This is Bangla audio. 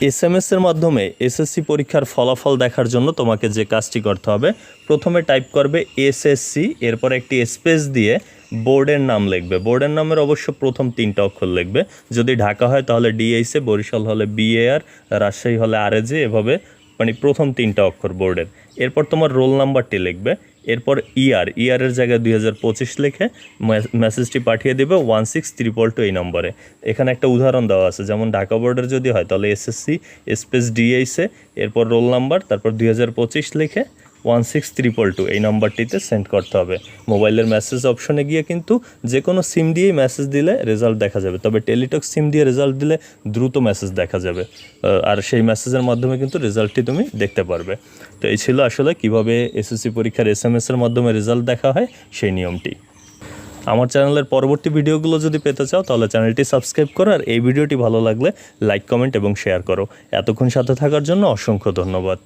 এস এম এর মাধ্যমে এসএসসি পরীক্ষার ফলাফল দেখার জন্য তোমাকে যে কাজটি করতে হবে, প্রথমে টাইপ করবে এসএসসি এরপর একটি স্পেস দিয়ে বোর্ডের নাম লিখবে। বোর্ডের নামের অবশ্য প্রথম তিনটা অক্ষর লিখবে। যদি ঢাকা হয় তাহলে ডিএইসে বরিশাল হলে বিএআর রাজশাহী হলে আরএজে এভাবে মানে প্রথম তিনটা অক্ষর বোর্ডের। এরপর তোমার রোল নাম্বারটি লিখবে, এরপর ইয়ার ইয়ারের জায়গায় দুই হাজার পঁচিশ লিখে মেসেজটি পাঠিয়ে দেবে ওয়ান সিক্স ত্রিপল টু এই নম্বরে। এখানে একটা উদাহরণ দেওয়া আছে, যেমন ঢাকা বোর্ডের যদি হয়, তাহলে এসএসসি স্পেস ডিএইসে এরপর রোল নাম্বার, তারপর দুই হাজার পঁচিশ লিখে ওয়ান সিক্স ত্রিপল টু এই নম্বরটিতে সেন্ড করতে হবে। মোবাইলের মেসেজ অপশনে গিয়ে কিন্তু যে কোনো সিম দিয়েই মেসেজ দিলে রেজাল্ট দেখা যাবে। তবে টেলিটক সিম দিয়ে রেজাল্ট দিলে দ্রুত মেসেজ দেখা যাবে। আর সেই মেসেজের মাধ্যমে কিন্তু রেজাল্টটি তুমি দেখতে পারবে। তো এই ছিল আসলে কীভাবে এসএসসি পরীক্ষার এস এম এসের মাধ্যমে রেজাল্ট দেখা হয় সেই নিয়মটি। আমার চ্যানেলের পরবর্তী ভিডিওগুলো যদি পেতে চাও, তাহলে চ্যানেলটি সাবস্ক্রাইব করো আর এই ভিডিওটি ভালো লাগলে লাইক কমেন্ট এবং শেয়ার করো। এতক্ষণ সাথে থাকার জন্য অসংখ্য ধন্যবাদ।